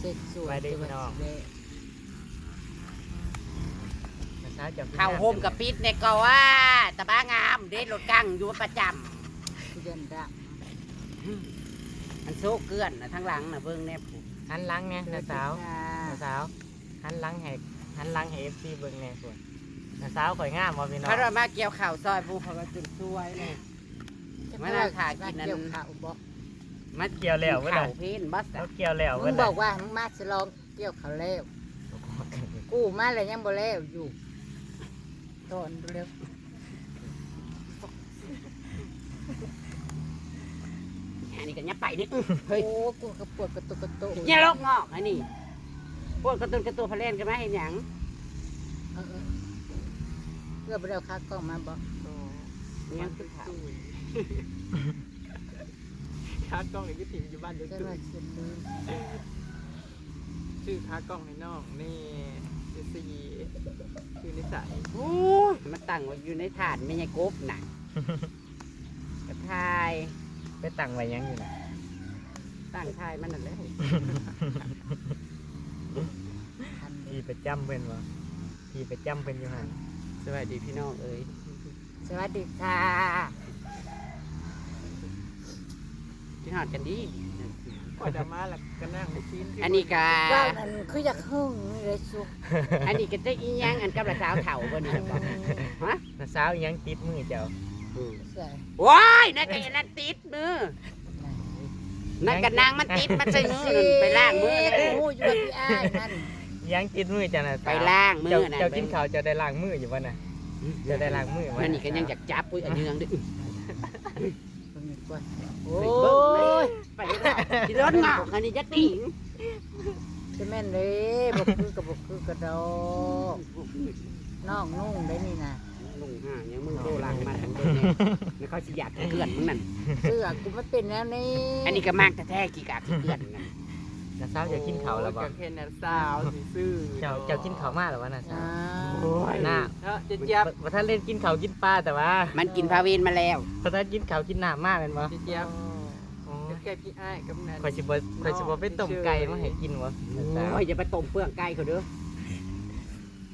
เซ็กสวยไปดิพี่น้องนะสาวจะเข้าโฮมกับปิดในก็ว่าตะบ้างามเด็ดรถกังอยู่ประจเดือนดำมันโซกเกลื่อนนะทั้งหลังนะเบิ่งแน่ผู้หันหลังไงำนะสาวนะสาวหันหลังให้หันหลังให้ FC เบิ่งแน่ส่วนนะสาวข่อยงามบ่พี่น้องเขาเรามาเกี่ยวข่าวซอยผู้เขาก็จุดช่วยเลยมานั่งถ่ายกินนั่น เกี่ยวข่าวบอก มาเกี่ยวแล้วเว้ยข่าน่ะวเพนบัสเขาเกี่ยวแล้วมึเว้ยงบอกว่ามึงมาฉลองเกี่ยวข่าวแล้ว กูมาแล้วยังบ่แล้วอยู่ตอนเร็วอันนี้ก็ยับไปนี่อื้อเฮ้ยโอ้กูกระปวดกระตุกกระตุกเนี่ยโรคงอกอันนี้พวกกระตุ้นกระตัวพะเล่นกันมาเห็นหยังเออเออเพื่อไปเอาค่ากล้องมาบอกเลี้ยงขึ้นขาว ค้ากล้องในยุติอยู่บ้านเด็กใช่ตุ้ว่ายเขียนลืมชื่อค้ากล้องในนอกนี่ชื่อซีชื่อนิสัยโอ้ยมันตั้งไว้อยู่ในถาดไม่ใช่กบน่ะกระทายไปตั้งไว้ยังอยู่น่ะตั้งทายมันนั่นแหละทันเลที่ยประจำเพิ่นบ่ที่ประจำเพิ่นอยู่หั่นสวัสดีพี่น้องเอ้ยสวัสดีค่ะ ที่หอดกันดีพอดามาแล้วก็นั่งไปชิ้นอันนี้ก็ว่านั่นคืออยากหึ่งนี่เลยสุอันนี้ก็จะอีหยังอันกับละสาวเถ่าบ่นี่บอกฮะนะสาวอีหยังติดมือเจ้าใส่ว้ายนั่นก็อันนั้นติดมือไหนนั่นก็นางมันติดมันใส่มือนั่นไปล้างมือโอ้ยอยู่กับพี่อ้ายนั่นอีหยังติดมือเจ้าน่ะสวไปล้างมือเจ้าน่ะเจ้ากินข้าวเจ้าได้ล้างมืออยู่บ่น่ะเจ้าได้ล้างมือบ่อันนี้ก็ยังอยากจับปุ้ยอันเนืองด้วยเบิ่งดีกว่า โอ้เบิ่งเลยยไปเลยที่รถเงาอันนี้จะติ่งจะแม่นเลยบ่คือกับบ่คือกระดอกน้องนุ่งได้นี่นะลุงห่ายังมึงโดลังมาทั้งเบิ่งเนี่ยแล้วเขาสิอยากเกลื่อนมึงนั่นเสื้อกูไม่เป็นแล้วนี่อันนี้ก็มากแต่แท้กี่กากขี้เกลื่อนนั่น นะสาวจะกินข้าวแล้วบ่กับเคนน่ะสาวสิซื่อเจ้าเจ้ากินข้าวมาแล้ววะน่ะสาอ้าววหน้าเนาะเจี๊ยบว่าท่านเล่นกินข้าวกินปลาแต่ว่า มันกินพาเวนมาแล้วพอท่านกินข้าวกินน้ำมากเป็นบ่เจี๊ยบอ๋อแกพี่อ้ายกับนั่นข่อยสิบ่ข่อยสิบ่ไปต้มไก่มาให้กินวะโอ้ยอย่าไปต้มเปลือกไก่เขาเด้อ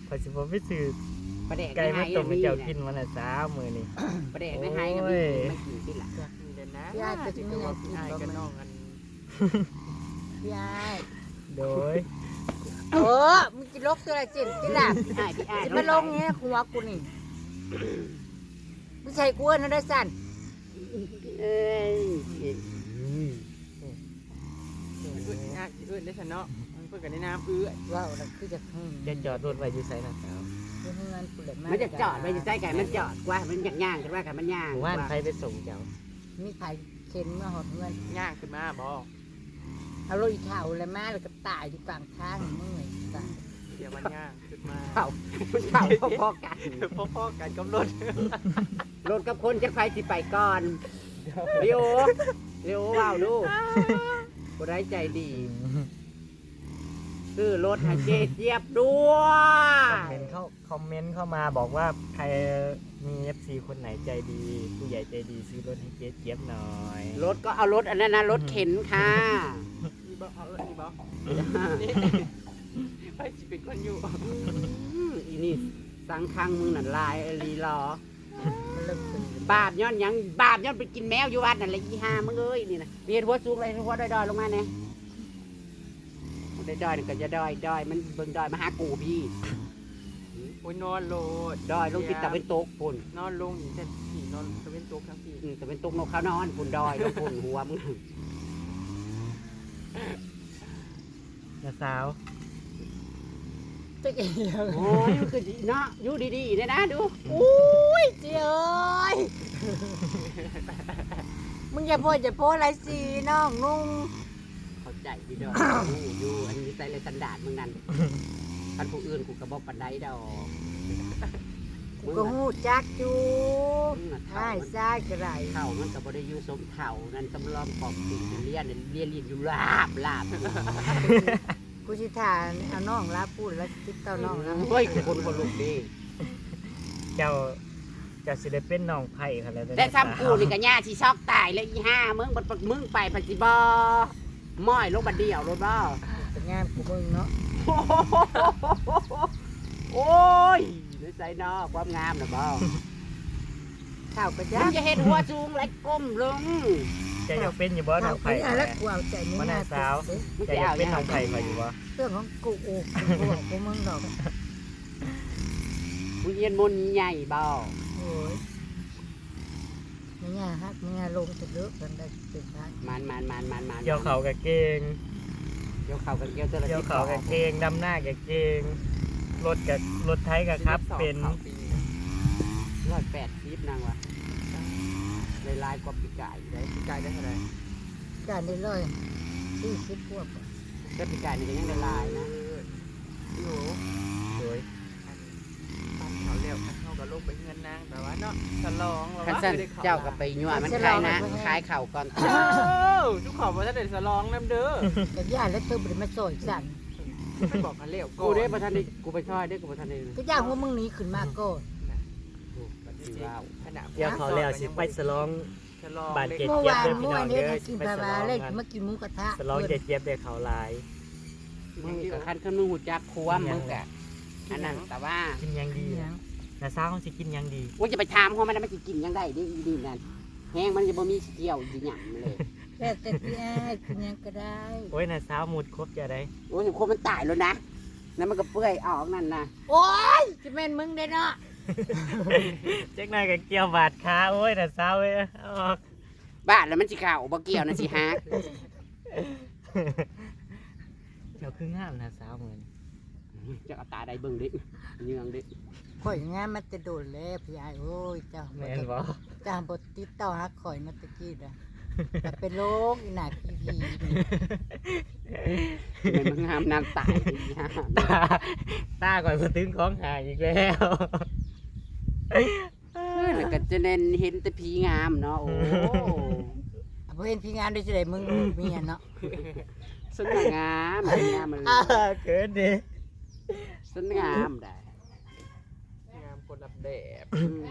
ข่อยสิบ่ไปซื้อประเด็กไก่ไม่มาให้ต้มให้มีเจ้านะกินวันน่ะสามมื้อนี้ประเด็กไม่ให้ก็มีไม่กินที่หลังนี่เดี๋ยวนะพี่อ้ายจะที่มีก็อะไรว่ากิพี่นอ้ายบ่กับแม่น้องกัน พี่อ้ายโดยเออมึงกินลกตัวอะไรเจ็บกินล่ะพี่อ้ายพี่อ้ายสิมาลงเงี้ยหัวกูนี่ไม่ใช่กูเอิ้นนะได้สั่นเอ้ยเอื้ออ้ายเอื้อได้ชนะมันเพื่อกันในน้ำเอื้อว้าวนั่นคือจะหึ่งจะจอดรถไว้อยู่ไสน่ะสาวคือเฮือนกูเลยมันจะจอดมันจะใส่ไก่มันจอดกว่ามันย่างย่างกันว่ากันมันย่างหมู่บ้านใครไปส่งเจ้ามีไผเข็นมาหอดเงินย่างขึ้นมาบ่ เอารถอีเท่าเลยมาแล้วก็ตายอยู่กลางทางมึงไงตายเดี๋ยวมันย่างขึ้นมาเข่ามันเข่าพอๆกันพ่อๆกันกับรถรถกับคนจะไปสิไปก่อนเร็วเร็วว้าวดูคนได้ใจดี ซื้อรถให้เจเจี๊ยบด้วคอมเมยนต์เข้าคอมเมนต์เข้ามาบอกว่าใครมี FC คนไหนใจดี ผู้ใหญ่ใจดีซื้อรถให้เจ๊เจี๊ยบหน่อยรถก็เอารถอันนั้นนะรถเข็นค่ะอีบ่เอาเอื้ออีบ่นี่ไปสิเป็นคนอยู่อืมอีนี่สังคังมึงนั่นลายลีรอมันเริ่มเป็นบาปย้อนหยังบาปย้อนไปกินแมวอยู่วัดนั่นแหละอีห่ามึงเอ้ยนี่นะเบียดหัวสูงเลยหัวดอยๆลงมาเนี่ย ดอยๆนี่ก็จะดอยดอยมันเบิ่งดอยมาหากูพี่โอ้ยนอนโลดดอยลงติดตะเป็นตกปุ่นนอนลงอีกแต่ผีนอนตะเวนตกทั้งผีอืมตะเป็นตกนกเขานอนปุ่นดอยลงปุ่นหัวมึงนะสาวตึกเอียงโอ้ยมันคือดีเนาะอยู่ดีๆเนี่ยนะดูอุ้ยเจ้ยมึงอย่าโพดอย่าโพดอะไรสิน้องนุ่งเข้า ใจดีดอกอยู่อยู่อันนี้ใส่เลยสันดานมึงนั่นท่านผู้อื่นกูกระบอกปันไดดอกกูก็หูจักอยู่มึงน่ะใช่เท่ามันใช่กระไรเท่ามันกับบริยูสมเท่านั่นสำรองปอกสีเลียนเลียนเลียนอยู่ลาบลาบกูสิทานเอาน้องลาพูดแล้วคิดเต้าน้องแล้วเฮ้ยคนคนลุกดีเจ้าเจ้าสิได้เป็นน้องไผ่ค่ะแล้วแต่ซ้ำกูนี่ก็ย่าที่ชอกตายเลยอีห้ามึงบัดบัดมึงไปปัจจิบอ ม้อยลงบัดเดียวรถบ่แต่งามกูมึงเนาะโอ้ยด้วยใจเนอกความงามนะบ่ข้าวกระมึยางจะเห็นหัวสูงและก้มลงจะอยากเป็นอยู่บ่น้ข้าอวงกไผ่ระยาแล้วกูเอาใจนี่มันนาน่าสาวมึงจะจะอยากเอาเป็นยังน้องไผ่ข่อยอยู่บ่เรื่องของกูโอ้กูบอกกูมึงดอกมึงเรียนมนต์ใหญ่บ่โอ้ย ไม่ง่ายฮักไม่ง่ายลงจะเลิกกันได้เป็นพันมันมันมันมันมันเกี่ยวเขากับเก่งเกี่ยวเข่ากันเกี่ยวตัวละเกี่ยวเขากับเก่งดำหน้ากับเก่งรถกับรถไทยกับครับ เป็นร้อยแปดสิบนางวะเลยลายกว่าปีกไก่ได้ไกลได้เท่าไหร่การได้เลยสี่สิบพวกแต่ปีกไก่นี่ก็ยังได้ลายนะพี่โห สวย ปั้นเขาเร็วเข้า กับลูกไปเงินนางแต่ว่าเนาะฉลองเราคันว่าสั้นคือได้ข่เจ้าก็ไปยั่วมันคลายนะคลายเข่าก่อนเออทุกขอบว่าถ้าเด็ดฉลองน้ำเด้อแต่ย่าแล้วเธอบริมาสอยสั่นไม่บอกกันเร็วกูได้ประธานนี่กูไปช่วยได้กูประธานนี่ก็ย่างว่ามึงหนี้ขึ้นมาก็ขนาดเกี่ยวเขาแล้วสิไปสลอง ฉลองบาดเจ็บ เมื่อวานเด้อพี่เมื่อน้วาอนงนี้เด้อได้กินไปปลาสลบาองเลยกันมากินหมูกระทะสลองเจ็บเจ็บได้เขาหลาย มึงกับคันขึ้นมึงหูจักควมมึงกะอันนั้นแต่ว่ากินยังดีห ยังนะสาวเขาสิกินยังดีกูจะไปถามเขามันมันจะกินยังได้ดิอีดีนั่นแห้งมันจะบ่มีเกี่ยวอีหยังเลยแต่แต่พี่อ้ายกินหยังก็ได้โอ้ยนะสาวหมุดครบจะได้โอ้ยคนมันตายแล้วนะแล้วมันก็เปื่อยออกนั่นนะโอ้ยจะเป็นมึงได้เนาะเจ๊กหนายกับเกี่ยวบาดขาโอ้ยนะสาวเอ้ยเอาออกบ้านแล้วมันสิเข่าบ่เกี่ยวนะสิฮะเจ้าคืองามนะสาวเหมือน จะเอาตาได้เบิ่งดิเยืองดิข่อยงานมันจะโดนแล้วพี่อ้ายโอ้ยเจ้าแม่นบ่จ้างบทติดต่อฮักข่อยนัตะกี้นะแต่เป็นโรคอีหนาทีพีมันมันงามนางตายอีหยังตาตาก่อนสะตึงของหายอีกแล้วแล้วก็จะเน้นเห็นแต่ผีงามเนาะโอ้พอเห็นพี่งานได้จะได้มึงลูกเมียเนาะสนงามผีงามมันอ่าเกิดดิ สนงามได้งามคนละแบบอืม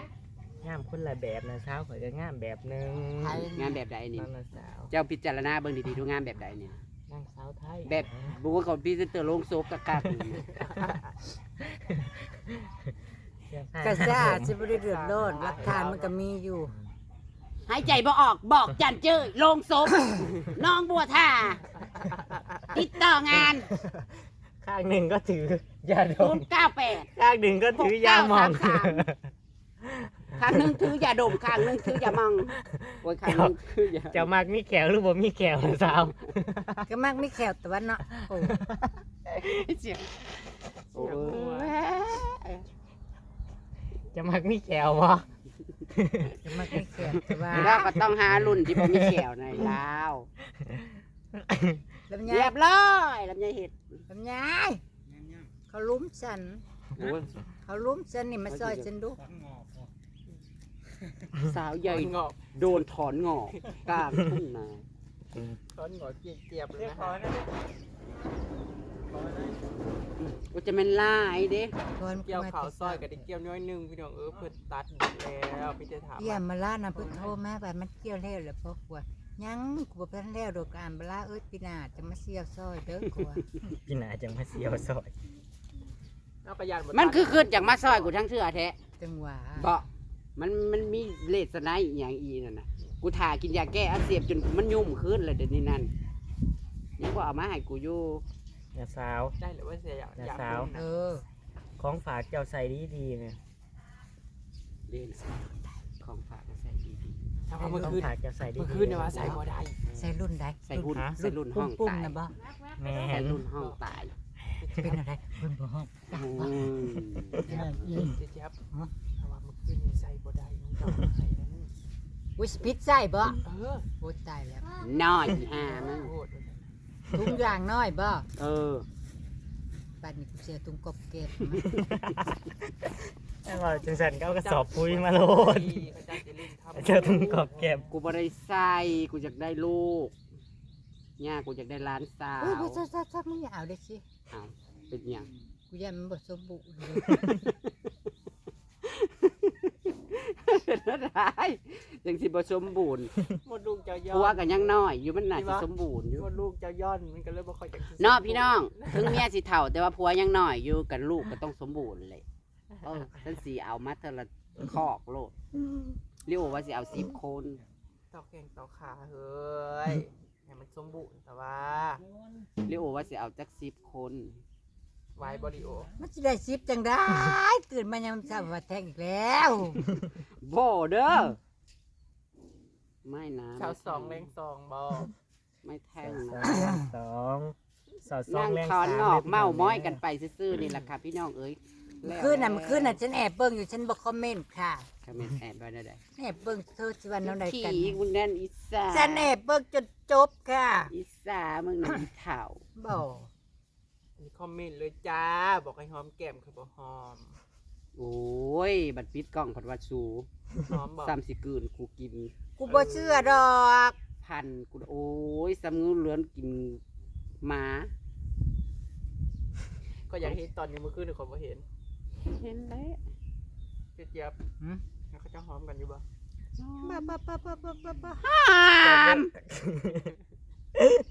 งามคนละแบบนะสาวข่อยก็งามแบบหนึงไทยงามแบบใดนี่นั่นนะสาวเจ้าพิจารณาเบิ่งดีๆดูงามแบบใดนี่นางสาวไทยแบบ บุกเขาพี่จะเตอร์ลงโซฟกักกักนี่กระซ่าจะไม่ได้เดือดร้อนหลักฐานมันก็มีอยู่ หายใจบ่ออกบอกจันเจ้ยลงศพน้องบัวท่าติดต่องาน ข้างหนึ่งก็ถือยาดศูมนย์เก้าแปด ข้างหนึ่งก็ถือยาหมอง หกเก้าสามสาม ข้างหนึงถือยาดมข้างหนึงถือยามองโอ้ยข้างหนึงถือยาเจ้ามักมีแขวหรือบ่มีแขวนะสาวก็มากไม่แขวแต่ว่าเนาะโอ้เสียงโอ้ยจะมักมีแขวบ่ก็มากไม่แขวแต่ว่าแล้วก็ต้องหารุ่นที่บ่มีแขวในลาว ลำไยเรียบร้อยลำไยเห็ดลำไยเขาลุ้มฉัน โอ้ยเขาลุ้มฉันนี่มาซอยฉันดูสาวใหญ่งอกโดนถอนงอกกลางทุ่งนาตอนงอกเจียบๆเลยนะกูจะเป็นล่าไอ้เด้ก่อนเกี่ยวขาวซอยกับเกี่ยวน้อยหนึงพี่น้องเออเพิ่นตัดหมดแล้วพี่จะถามเกี่ยมาล่านะเพิ่งโทรมาว่ามันเกี่ยวแล้วเหรอพ่อกลัว ยังกูบ่เพิ่นแล้วดอกอ่านบลาเอ้ยปีหน้าจะมาเสียวซอยเด้อกลัวพี่นาจังมาเสียวซอยเอากระยานบ่มันคือขึ้นจากมาซอยกูทั้งเทื่อแท้จังหวะเบาะมันมันมีเลสไนด์อหย่างอีนั่นน่ะ กูถ่ากินยาแก้อักเสบจนมันยุ่มขึ้นเลยเดี๋ยวนี้นั่นยังก็เอามาให้กูอยู่นะสาว ได้หรือว่าเสียอยากอย่าอยากสาวเออของฝากเจ้าใส่ดีดีๆเนี่ยเด่นของฝาก มาใส่ดีถ้าว่าขเมื่อองคืนฝากเจ้าใส่ดีเมื่อคืนเนี่ยว่าใส่บ่ได้ ใส่รุ่นใดๆใส่หุ่นฮะใส่รุ่นห้องปุ้มตายๆนะบ่แม่ใส่นรุ่นห้องตายเป็นอะไรรุ่นบ่ห้องอืมเจี๊ยบถ้าว่าเมื่อคืนเนี่ยใส่บ่ได้น้องเจ้าใส่นั้นวิสพิษใส่บ่เออโอ้ตายแล้วน้อยอีห่ามึงโคตรทุงยางน้อยบ่เออ บัดนี้กูเสียตุงกบเก็บ แล้วก็จังสันก็เอากระสอบปุ๋ยมาโลดเจ้าต้องกอบเก็บกูบ่ได้ใส่กูอยากได้ลูกย่ากูอยากได้ล้านสาเฮ้ยวบ่ซับซับมึงอย่าเอาได้สิอ้าวเป็นหยังกูยันมันบ่สมบูรณ์เลยเได้ยังสิบ่สมบูรณ์มดลูกเจ้าย้อนผัวก็ยังน้อยอยู่มันน่าสิสมบูรณ์อยู่มดลูกเจ้าย้อนมันก็เลยบ่ค่อยอยาเนาะพี่น้องถึงเมียสิเฒ่าแต่ว่าผัวยังน้อยอยู่กันลูกก็ต้องสมบูรณ์เลย เออฉันสิเอามาเทอละคอกโลดเรียกว่าสิเอา10คนตอกแกงตอกขาเฮ้ยให้มันสมบูรณ์แต่ว่าเรียกว่าสิเอาจัก10คนไว้บริโอมันจะได้ซิปจังได้ตื่นมายามเช้าว่าแทงอีกแล้วบ่เด้อไม่นะชาวสองแรงสองบอไม่แทสงองนะสองสอดสองนั่งแรงถอนสามงอกลยเมาม้อยกันไปซื่อๆนี่แหละค่ะพี่น้องเอ้ย แล้วคืนน่ะเมื่อคืนน่ะฉันแอบเบิ่งอยู่ฉันบ่คอมเมนต์ค่ะคอมเมนต์แอบไว้ได้ได้แอบเบิ่งเธอสิวันนั้นใดขี่กันคุณนั่นอีสาฉันแอบเบิ่งจนจบค่ะอีสามึงน่ะอีเถ่าบ่มีคอมเมนต์เลยจ้า บอกให้หอมแก้มคือบ่หอม โอ้ย บัดปิดกล้องผัดวัดสูหอมบอกซ้ำสิกืนกูกิน กูบ่เชื่อดอกพันกูโอ้ยซ้ำงูเหลือนกินหมา ก็อยากเห็นตอนนี้เมื่อคืนนี่คนบ่เห็น เห็นแล้วเจี๊ยบหืม แล้วเขาจะหอมกันอยู่บ่บ่บ่บ่บ่บ่บ่บ่ห้าม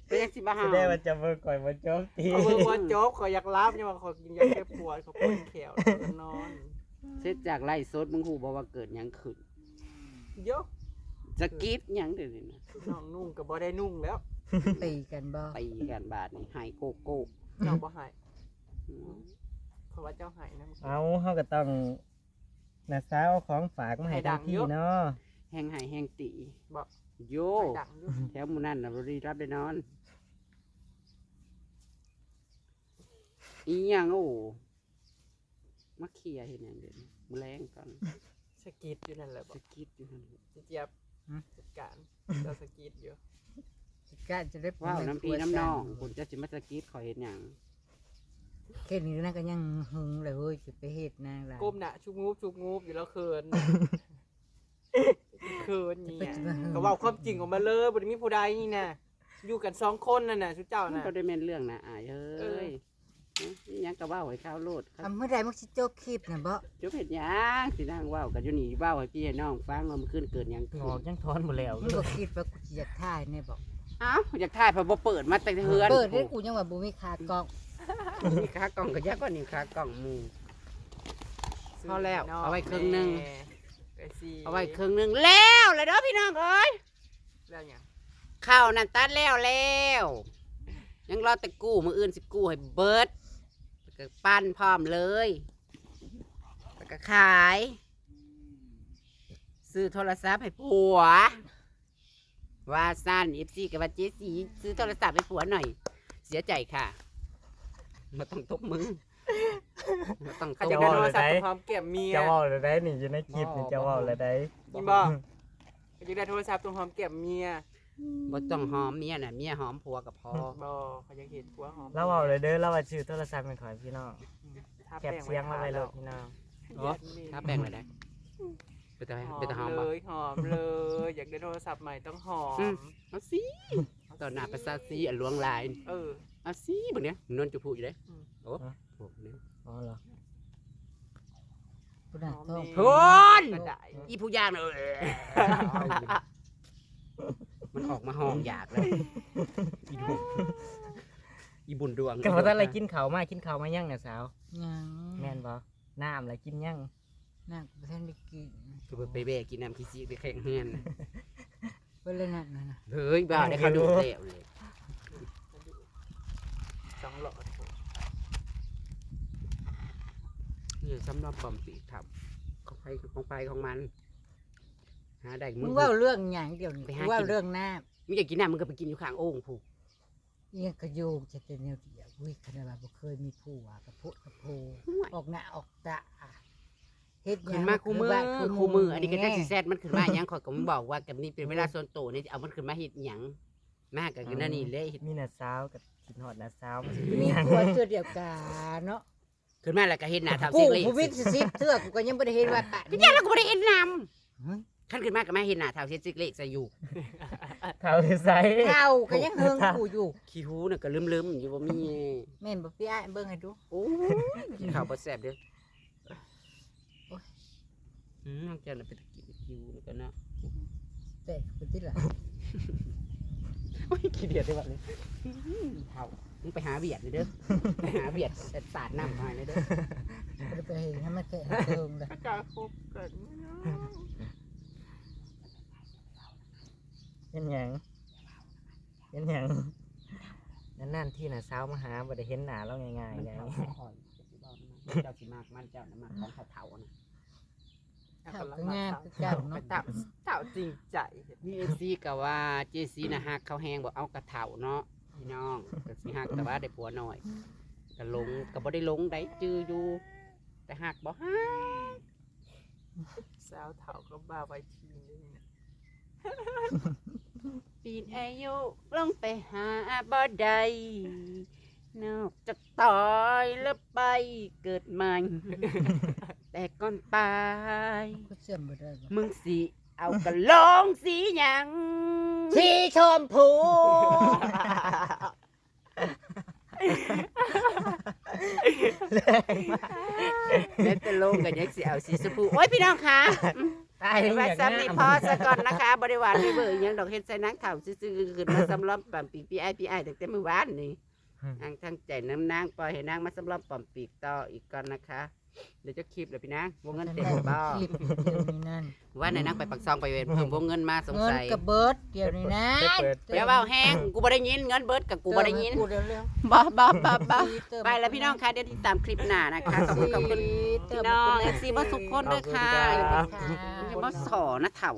เป็นยังสิบ้าแสห้ามดงว่าจะเบิ่งก่อยมาโจมตีเอาเบิ่งว่าโจ๊กขอยอยากรับเนี่ยว่าขอยกินยาแก้ปวดขอยปวดแขวแล้วก็นอนเสร็จจากไล่สดมึงหูบอกว่าเกิดหยังขึ้นเยอะจะกรีดหยังเดี๋ยวนี้นะน้องนุ่งกับบ่ได้นุ่งแล้วตีกันบ่ตีกันบาทนี่ไฮโกโก้เจ้าบ่ใหายอืมเพ ราะว่าเจ้าใหายนะเอาเฮาก็ต้องน้าสาวเอาของฝากมาให้ทั้งพี่เนาะแห้งไห้แห้งตีบอก โยใส่ดังอยู่แถวหมูนั่นนะบริรับได้นอน อีหยังโอ้มาเคลียร์เห็นอย่างเดียวมือแรงก่อนสกิดอยู่นั่นแหละบสอกกิดอยู่นั่น เจี๊ยบจัดการเจ้าสกิดอยู่สิกะจะได้ว้าวน้ำพีน้ำนองคุณจะสิมาสกิดขอยเห็นอย่าง แค่นี้นะก็ยังหึงเลยเฮ้ยสิไปเฮ็ดนางหลายก้มหน้าชุบงูบชุบงูบอยู่แล้วเขินเขินเนี่ยก็เว่าความจริงออกมาเลยบ่ได้มีผู้ใดนี่นะอยู่กันสองคนนั่นน่ะชุดเจ้ามันน่ะ ก็ได้แม่นเรื่องนะอายเอ้เออ ยนี่ยังกะว่าหอยข้าวโลดครับอะเมื่อใดมึงสิจบคลิปน่ะบ่จุบเห็ดหยังสินั่งเว่าวกันอยู่นี่เว่าวให้พี่ให้น้องฟังว่ามันขึ้นเกิดหยังขึ้นงอกยังถอนหมดแล้วมึงบ่คิดว่ากูสิอยากถ่ายแน่บอกอ้าวอยากถ่ายเพอบ่เปิดมาแต่เฮือนเปิดให้กูยังว่าบ่มีคากล้อง มีขากล่องก็ยากกว่านี่ขากล่องหมูพอแล้วเอาไว้ครึ่งหนึ่งไปสิเอาไว้ครึ่งหนึงแล้วเลยเด้อพี่น้องเอ้ยแล้วหยังข้าวนั่นตัดแล้วแล้ว ยังรอแต่กู้มืออื่นสิกู้ให้เบิดแล้วก็ปั้นพร้อมเลยแล้วก็ขาย ซื้อโทรศัพท์ให้ผัว ว่าสั้นเอฟซีกับว่าเจสีซื้อโทรศัพท์ให้ผัวหน่อย เสียใจค่ะ มาต้องตบมือมาต้องเขาตบจะมืได้อโทรศัพท์กับความเก็บเมียจะเว้าเลยได้นี่อยู่ในคลิปนี่จะเว้าเลยได้ยินบ่เขาจะได้โทรศัพท์ตรงหอมเก็บเมียบ่ต้องหอมเมียน่ะเมียหอมผัวกับพอบ่เขาจะเห็นผัวหอมเราเว้าเลยเด้อเราว่าชื่อโทรศัพท์เป็นของพี่น้องทาแคปแป้งเสียงมาไว้เลยพี่น้องโอ้ถ้าแป้งเลยได้ไปแต่หไปอแต่หอมมเลบ่ยหอมเลย อยากได้โทรศัพท์ใหม่ต้องหออืมมเอาสิตอนหน้าภาษาซีอันหลวงลาย เออเอาสิบักเนี้ยนวลจุพูอยู่เด้อืม โอ้โหเนี่ยอ๋อเหรอกูน่ะหอมต้องดีทนกระดาษอีผู้ย่างเนอะมันออกมาห้องอยากแล้วอีดวงอีบุญดวงก็บ่ทันอะไรกินข้าวมากินข้าวมายังน่ะสาว ยังแม่นบ่น้ำอะไรกินยังน่ากูบ่ทันได้กินคือไปเบะกินน้ำขี้ซีไปแข่งเฮือนน่ะเบิ่เลยนั่นน่ะนะเฮ้ยบ้าได้เขาดูเตะเลย สองหลอดนี่สำหรับความสีทับของไฟของไฟของมัน หาได้มึมึงงเว้าเรื่องหยังเดี๋ยวนี้ไปหากูเว้ากินเรื่องน้ำมึงอยากกินน้ำมึงก็ไปกินอยู่ข้างโอ่งผูกเอียงกระโยงจะเป็นแนวเดียวอุ้ยขนาดว่าบ่เคยมีผัวกับพุกับโพออกหน้าออกตาเฮ็ดหขึ้ยันงมาคู่มือบ้านคู่มือ อันนี้ก็จะสิแแซดมันขึ้นมาหยังขอยก็มึงบอกว่ากับนี่เป็นเวลาส่วนตัวนี่เอามันขึ้นมาเฮ็ดหยัง มากกับนั่นนี่เลยเฮ็ดมีน่ะสาวกับกินฮอดน่ะสาวมันสิเป็นมีหยังผัวเสื้อเดียวกันเนาะขึ้นมาแล้วก็เฮ็ดหน้าทำกูเสียงเลยผู้วิทย์สิบเทื่อกูก็ยังบ่ได้เห็นว่าปะพี่แจ๊แล้วก็บ่ได้เห็นนเฮ้ยำขั้นขึ้นมาก็มาเห็นหน้าเท่าเสียงซิกเล็กใส่อยู่เท่าที่ใส่เท่าก็ยังเฮิงกูอยู่ ขี้หูน่ะก็ลืมๆอยู่บ่มีแม่นบ่พี่อ้ายเบิ่งให้ดู โอ้ยกินข้าวบ่แซ่บเด้อโอ้ย อืมน้องแก้วน่ะเป็นตะกินคิวแล้วก็เนาะ แต่กูที่หลังโอ้ยขี้เดียดได้บัดเลยเท่ามึงไปหาเบียดเลยเด้อ ไปหาเบียดแต่สาดน้ำหน่อยเลยเด้อกูจะไปเห็นให้มันแก่เติมเลยกาคบกันเป็นหยังเป็นหยังนั่นๆที่น่ะสาวมาหาบ่ได้เห็นหน้าเราง่ายมันๆไงเท่าอ่อนเจ้าสิมากมันเจ้านะมากของเท่าๆนะ เท่าก็งามคือเก่าเนาะ เต่าเต่าจริงใจมีเอซีก็ว่าเจซีนะฮักเขาแหงบอกเอากระเท่าเนาะพี่น้องก็สิฮักแต่ว่าได้ผัวหน่อยก็หลงก็บ่ได้หลงได้จืออยู่ แต่ฮักบ่ฮักสาวเต่าก็บ้าไว้ทีนึงนะปีนอายุลงไปหาบ่ได้นอกจากตายแล้วไปเกิดใหม่ แต่ก่อนตายกูเสื่อมบ่ได้บ่มึงสิเอากระลงสีหยังสีชมพู แล้วจะลงกันยังสิเอาสีชมพูโอ้ยพี่น้องคะตายไว้อย่างซ้ำนี่พอซะก่อนนะคะบริวารไม่เบื่อหยังดอกเฮ็ดใส่นางเข่าซื่อๆขึ้นมาสำล้อมปอมปีกพี่ไอพี่ไอตั้งแต่เมื่อวานนี่ นางทั้งใจน้ำนางปล่อยให้นางมาสำล้อมปอมปีกต่ออีกก่อนนะคะ เดี๋ยวจะคลิปเลยพี่นางวงเงินเต็มบ่คลิปเดี๋ยวนี้นั่นว่าไหนนางไปปักซองไปเวรเพิ่มวงเงินมาสงเงินสัยกับเบิร์ดเดี๋ยวนี้นะไปเปิดเดี๋ยวเบาแห้งกูบ่ได้ยินเงินเบิดกับกูบ่ได้ยินกูเร็วบ่บ่บ่บ่ๆเติมไปแล้วพี่น้องคะเดี๋ยวติดตามคลิปหน้านะคะขอบคุณขอบคุณเติพี่มน้องกูเอฟซีบ่สุขคนด้วยค่ะค่ะอย่าบ่สอนะเถ่า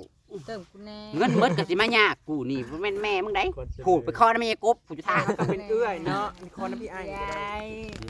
เติมกูแน่เงินเบิดก็สิมายากกูนี่บ่แม่นแม่มึงได้กดพูดไปคอนะแม่กบผู้จะทางเป็นเอื้อยเนาะมีคนน้ำพี่ไอ้ก็ได้ยาย